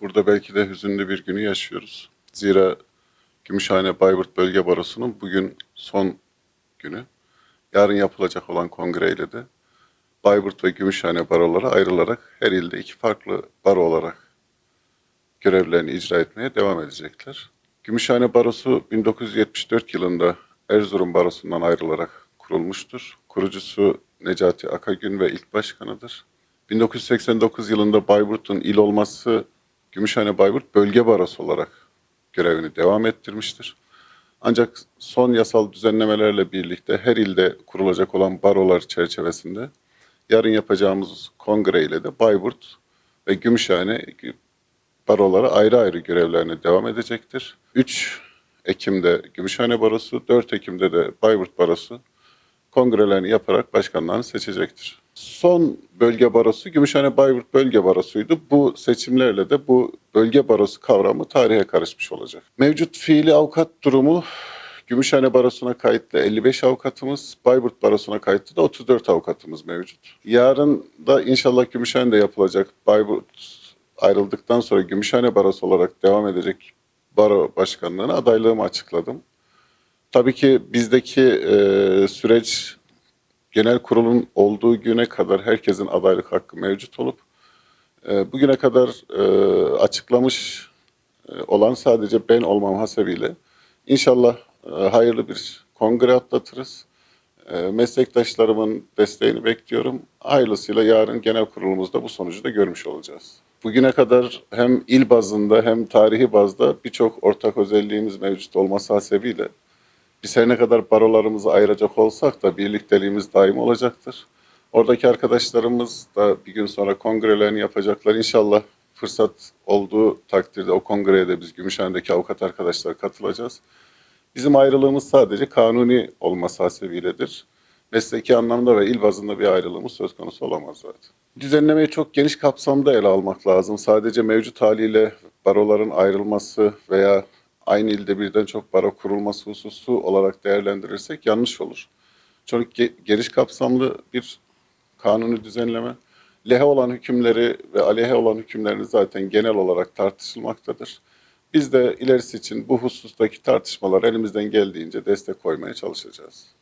Burada belki de hüzünlü bir günü yaşıyoruz. Zira Gümüşhane Bayburt Bölge Barosu'nun bugün son günü. Yarın yapılacak olan kongreyle de Bayburt ve Gümüşhane baroları ayrılarak her ilde iki farklı baro olarak görevlerini icra etmeye devam edecekler. Gümüşhane Barosu 1974 yılında Erzurum Barosu'ndan ayrılarak kurulmuştur. Kurucusu Necati Akagün ve ilk başkanıdır. 1989 yılında Bayburt'un il olması Gümüşhane Bayburt Bölge Barosu olarak görevini devam ettirmiştir. Ancak son yasal düzenlemelerle birlikte her ilde kurulacak olan barolar çerçevesinde yarın yapacağımız kongre ile de Bayburt ve Gümüşhane baroları ayrı ayrı görevlerine devam edecektir. 3 Ekim'de Gümüşhane Barosu, 4 Ekim'de de Bayburt Barosu kongrelerini yaparak başkanlarını seçecektir. Son bölge barosu Gümüşhane Bayburt Bölge Barosu'ydu. Bu seçimlerle de bu bölge barosu kavramı tarihe karışmış olacak. Mevcut fiili avukat durumu Gümüşhane Barosu'na kayıtlı 55 avukatımız, Bayburt Barosu'na kayıtlı da 34 avukatımız mevcut. Yarın da inşallah Gümüşhane'de yapılacak Bayburt ayrıldıktan sonra Gümüşhane Barosu olarak devam edecek baro başkanlığına adaylığımı açıkladım. Tabii ki bizdeki e, süreç genel kurulun olduğu güne kadar herkesin adaylık hakkı mevcut olup e, bugüne kadar e, açıklamış e, olan sadece ben olmam hasebiyle inşallah e, hayırlı bir kongre atlatırız. E, meslektaşlarımın desteğini bekliyorum. Hayırlısıyla yarın genel kurulumuzda bu sonucu da görmüş olacağız. Bugüne kadar hem il bazında hem tarihi bazda birçok ortak özelliğimiz mevcut olması hasebiyle biz her ne kadar barolarımızı ayıracak olsak da birlikteliğimiz daim olacaktır. Oradaki arkadaşlarımız da bir gün sonra kongrelerini yapacaklar. İnşallah fırsat olduğu takdirde o kongreye de biz Gümüşhane'deki avukat arkadaşlar katılacağız. Bizim ayrılığımız sadece kanuni olması hasebiyledir. Mesleki anlamda ve il bazında bir ayrılığımız söz konusu olamaz zaten. Düzenlemeyi çok geniş kapsamda ele almak lazım. Sadece mevcut haliyle baroların ayrılması veya aynı ilde birden çok baro kurulması hususu olarak değerlendirirsek yanlış olur. Çok ge- geniş kapsamlı bir kanuni düzenleme. Lehe olan hükümleri ve aleyhe olan hükümlerini zaten genel olarak tartışılmaktadır. Biz de ilerisi için bu husustaki tartışmalar elimizden geldiğince destek koymaya çalışacağız.